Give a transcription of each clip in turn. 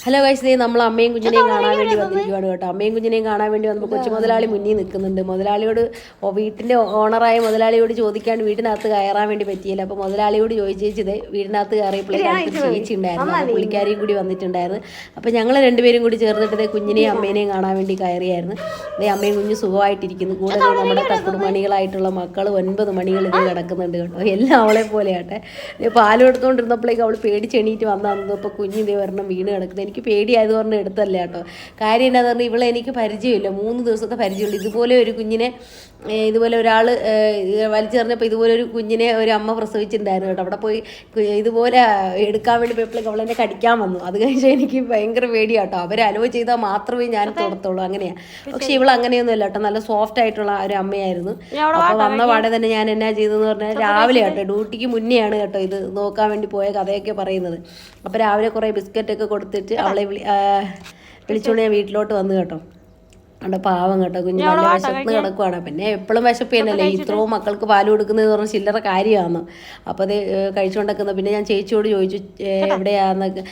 Hello guys ദേ നമ്മൾ അമ്മയും കുഞ്ഞിനെയും കാണാൻ വേണ്ടി വന്നിരിക്കുവാണ് കേട്ടോ. അമ്മയും കുഞ്ഞിനെയും കാണാൻ വേണ്ടി വന്നപ്പോൾ കൊച്ചു മുതലാളി മുന്നിൽ നിൽക്കുന്നുണ്ട് മുതലാളിയോട് ഓ, വീട്ടിന്റെ ഓണറായ മുതലാളിയോട് ചോദിക്കാണ്ട് വീടിനകത്ത് കയറാൻ വേണ്ടി പറ്റിയില്ല. അപ്പോൾ മുതലാളിയോട് ചോദിച്ചത് വീടിനകത്ത് കയറിയപ്പോഴേക്കും ചേച്ചി ഉണ്ടായിരുന്നു പുള്ളിക്കാരിയും കൂടി വന്നിട്ടുണ്ടായിരുന്നു. അപ്പോൾ ഞങ്ങൾ രണ്ടുപേരും കൂടി ചേർന്നിട്ട് കുഞ്ഞിനെയും അമ്മേനെയും കാണാൻ വേണ്ടി കയറിയായിരുന്നു. ദേ അമ്മയും കുഞ്ഞ് സുഖമായിട്ടിരിക്കുന്നു. കൂടെ ദേ നമ്മുടെ തക്കുടുമണികളായിട്ടുള്ള മക്കൾ ഒൻപത് മണികൾ ഇത് കിടക്കുന്നുണ്ട് കേട്ടോ. എല്ലാം അവളെ പോലെയാട്ടെ ദേ പാൽ എടുത്തുകൊണ്ടിരുന്നപ്പോഴേക്കും അവൾ പേടിച്ചെണീറ്റ് വന്നു അപ്പോൾ കുഞ്ഞിതേ വരണം ഒരെണ്ണം വീണ് കിടക്കുന്നത് എനിക്ക് പേടിയായത് പറഞ്ഞ് എടുത്തല്ല കേട്ടോ. കാര്യം എന്നാന്ന് പറഞ്ഞാൽ ഇവളെ എനിക്ക് പരിചയമില്ല. മൂന്ന് ദിവസത്തെ പരിചയമുള്ളൂ ഇതുപോലെ ഒരു കുഞ്ഞിനെ ഇതുപോലെ ഒരാൾ വലിച്ചെറിഞ്ഞപ്പോൾ ഇതുപോലെ ഒരു കുഞ്ഞിനെ ഒരു അമ്മ പ്രസവിച്ചിട്ടുണ്ടായിരുന്നു കേട്ടോ. അവിടെ പോയി ഇതുപോലെ എടുക്കാൻ വേണ്ടി പോയപ്പോഴേക്കും അവളെന്നെ കടിക്കാൻ വന്നു. അത് കഴിഞ്ഞാൽ എനിക്ക് ഭയങ്കര പേടിയാട്ടോ അവർ അലോ ചെയ്താൽ മാത്രമേ ഞാൻ തുടർത്തുള്ളൂ അങ്ങനെയാണ് പക്ഷെ ഇവൾ അങ്ങനെയൊന്നും അല്ല കേട്ടോ. നല്ല സോഫ്റ്റ് ആയിട്ടുള്ള ഒരു അമ്മയായിരുന്നു. അപ്പോൾ വന്ന പാടെ തന്നെ ഞാൻ എന്നാ ചെയ്തതെന്ന് പറഞ്ഞാൽ രാവിലെ കേട്ടോ. ഡ്യൂട്ടിക്ക് മുന്നെയാണ് കേട്ടോ ഇത് നോക്കാൻ വേണ്ടി പോയ കഥയൊക്കെ പറയുന്നത്. അപ്പോൾ രാവിലെ കുറേ ബിസ്ക്കറ്റൊക്കെ കൊടുത്തിട്ട് അവളെ വിളി ആ, ഞാൻ വീട്ടിലോട്ട് വന്നു കേട്ടോ. അവിടെ പാവം കേട്ടോ കുഞ്ഞു നല്ല വിശപ്പ് കിടക്കുവാണ്. പിന്നെ എപ്പോഴും വിശപ്പ് തന്നെയല്ലേ ഇത്രയും മക്കൾക്ക് പാൽ കൊടുക്കുന്നത് പറഞ്ഞാൽ ചില്ലറ കാര്യമാണ്. അപ്പോൾ അത് കഴിച്ചുകൊണ്ടിരിക്കുന്നത് പിന്നെ ഞാൻ ചേച്ചിയോട് ചോദിച്ചു എവിടെയാണെന്നൊക്കെ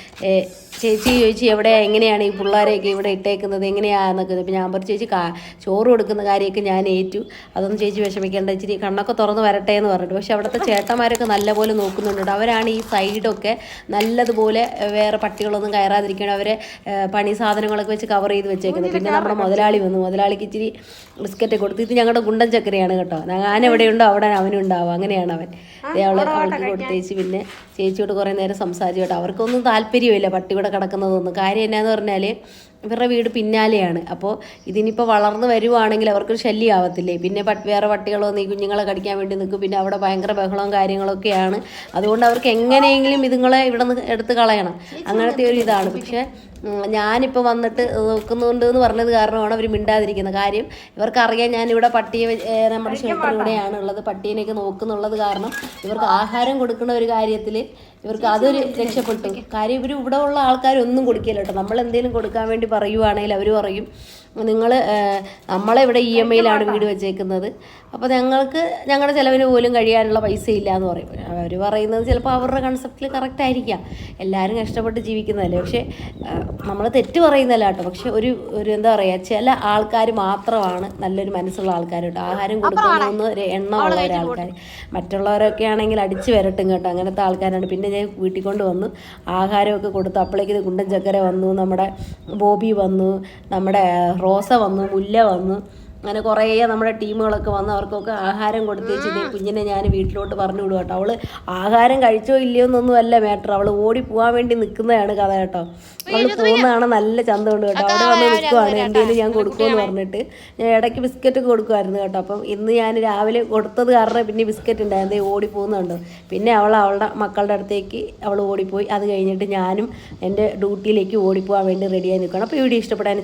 ചേച്ചി ചോദിച്ചു എവിടെയാ? എങ്ങനെയാണ് ഈ പിള്ളേരെയൊക്കെ ഇവിടെ ഇട്ടേക്കുന്നത്? എങ്ങനെയാന്നൊക്കെ അപ്പം ഞാൻ പറഞ്ഞു ചേച്ചി കാ ചോറ് കൊടുക്കുന്ന കാര്യമൊക്കെ ഞാൻ ഏറ്റു. അതൊന്നും ചേച്ചി വിഷമിക്കേണ്ട. ഇച്ചിരി കണ്ണൊക്കെ തുറന്ന് വരട്ടെ എന്ന് പറഞ്ഞിട്ട്. പക്ഷെ അവിടുത്തെ ചേട്ടന്മാരൊക്കെ നല്ലപോലെ നോക്കുന്നുണ്ട്. അവരാണ് ഈ സൈഡൊക്കെ നല്ലതുപോലെ വേറെ പട്ടികളൊന്നും കയറാതിരിക്കണം അവരെ പണി സാധനങ്ങളൊക്കെ വെച്ച് കവർ ചെയ്ത് വെച്ചേക്കുന്നത്. പിന്നെ നമ്മുടെ മുതലാളി വന്നു. മുതലാളിക്ക് ഇച്ചിരി ബിസ്ക്കറ്റ് കൊടുത്തു. ഇത് ഞങ്ങളുടെ ഗുണ്ടൻ ചക്കരയാണ് കേട്ടോ. ഞാൻ എവിടെയുണ്ടോ അവിടെ അവനുണ്ടാവും അങ്ങനെയാണ് അവൻ. അവൾ അവൾ അവൾക്ക് കൊടുത്തേച്ച്. പിന്നെ ചേച്ചിയോട് കുറേ നേരം സംസാരിച്ചു കേട്ടോ. അവർക്കൊന്നും താല്പര്യമില്ല പട്ടി കിടക്കുന്നതൊന്നും. കാര്യം എന്നാന്ന് പറഞ്ഞാൽ ഇവരുടെ വീട് പിന്നാലെയാണ്. അപ്പോൾ ഇതിനിപ്പോൾ വളർന്നു വരുവാണെങ്കിൽ അവർക്കൊരു ശല്യം ആവത്തില്ലേ പിന്നെ പട്ട് വേറെ പട്ടികളോ നീ കുഞ്ഞുങ്ങളെ കടിക്കാൻ വേണ്ടി നിൽക്കും. പിന്നെ അവിടെ ഭയങ്കര ബഹളവും കാര്യങ്ങളൊക്കെയാണ്. അതുകൊണ്ട് അവർക്ക് എങ്ങനെയെങ്കിലും ഇതുങ്ങളെ ഇവിടെ നിന്ന് എടുത്ത് കളയണം. അങ്ങനത്തെ ഒരു ഇതാണ്. പക്ഷേ ഞാനിപ്പോൾ വന്നിട്ട് നോക്കുന്നുണ്ട് എന്ന് പറഞ്ഞത് കാരണമാണ് അവർ മിണ്ടാതിരിക്കുന്നത്. കാര്യം ഇവർക്കറിയാം ഞാനിവിടെ പട്ടിയെ നമ്മുടെ ഇവിടെയാണ് ഉള്ളത് പട്ടീനെയൊക്കെ നോക്കുന്നുള്ളത് കാരണം ഇവർക്ക് ആഹാരം കൊടുക്കുന്ന ഒരു കാര്യത്തിൽ ഇവർക്ക് അതൊരു രക്ഷപ്പെട്ടു. കാര്യം ഇവർ ഇവിടെ ഉള്ള ആൾക്കാരൊന്നും കൊടുക്കില്ല കേട്ടോ. നമ്മൾ എന്തെങ്കിലും കൊടുക്കാൻ വേണ്ടി പറയുവാണെങ്കിൽ അവർ പറയും നിങ്ങൾ നമ്മളെ ഇവിടെ ഇ എം ഐയിലാണ് വീട് വെച്ചേക്കുന്നത്. അപ്പോൾ ഞങ്ങൾക്ക് ഞങ്ങളുടെ ചിലവിന് പോലും കഴിയാനുള്ള പൈസ ഇല്ല എന്ന് പറയും. അവർ പറയുന്നത് ചിലപ്പോൾ അവരുടെ കൺസെപ്റ്റിൽ കറക്റ്റ് ആയിരിക്കാം. എല്ലാവരും കഷ്ടപ്പെട്ട് ജീവിക്കുന്നതല്ലേ. പക്ഷേ നമ്മൾ തെറ്റ് പറയുന്നതല്ല കേട്ടോ പക്ഷെ ഒരു ഒരു എന്താ പറയുക ചില ആൾക്കാർ മാത്രമാണ് നല്ലൊരു മനസ്സുള്ള ആൾക്കാരുണ്ട്. ആഹാരം കൊടുക്കണമെന്ന് ഒരു എണ്ണമുള്ള ഒരാൾക്കാർ മറ്റുള്ളവരൊക്കെ ആണെങ്കിൽ അടിച്ച് വരട്ടും കേട്ടോ. അങ്ങനത്തെ ആൾക്കാരാണ്. പിന്നെ ഞാൻ വീട്ടിൽ കൊണ്ട് വന്നു ആഹാരമൊക്കെ കൊടുത്തു അപ്പോഴേക്ക് ഇത് കുണ്ടൻ ചക്കര വന്നു. നമ്മുടെ ബോബി വന്നു നമ്മുടെ റോസ വന്നു മുല്ല വന്നു അങ്ങനെ കുറേ നമ്മുടെ ടീമുകളൊക്കെ വന്ന് അവർക്കൊക്കെ ആഹാരം കൊടുത്തേച്ച് ഇതേ കുഞ്ഞിനെ ഞാൻ വീട്ടിലോട്ട് പറഞ്ഞു വിടും കേട്ടോ. അവൾ ആഹാരം കഴിച്ചോ ഇല്ലയോ എന്നൊന്നും അല്ല മാറ്റർ. അവൾ ഓടി പോകാൻ വേണ്ടി നിൽക്കുന്നതാണ് കഥ കേട്ടോ. അവൾ പോകുന്നതാണ് നല്ല ചന്ത കൊണ്ട് കേട്ടോ അവിടെ വന്ന് നിൽക്കുവാണ് എന്തെങ്കിലും ഞാൻ കൊടുക്കുമെന്ന് പറഞ്ഞിട്ട് ഞാൻ ഇടയ്ക്ക് ബിസ്ക്കറ്റ് കൊടുക്കുമായിരുന്നു കേട്ടോ. അപ്പം ഇന്ന് ഞാൻ രാവിലെ കൊടുത്തത് കാരണം പിന്നെ ബിസ്ക്കറ്റ് ഉണ്ടായിരുന്നു. ഓടി പോകുന്നുണ്ട്. പിന്നെ അവൾ അവളുടെ മക്കളുടെ അടുത്തേക്ക് അവൾ ഓടിപ്പോയി. അത് കഴിഞ്ഞിട്ട് ഞാനും എന്റെ ഡ്യൂട്ടിയിലേക്ക് ഓടിപ്പോകാൻ വേണ്ടി റെഡിയായി നിൽക്കണം അപ്പോൾ വീഡിയോ ഇഷ്ടപ്പെടാൻ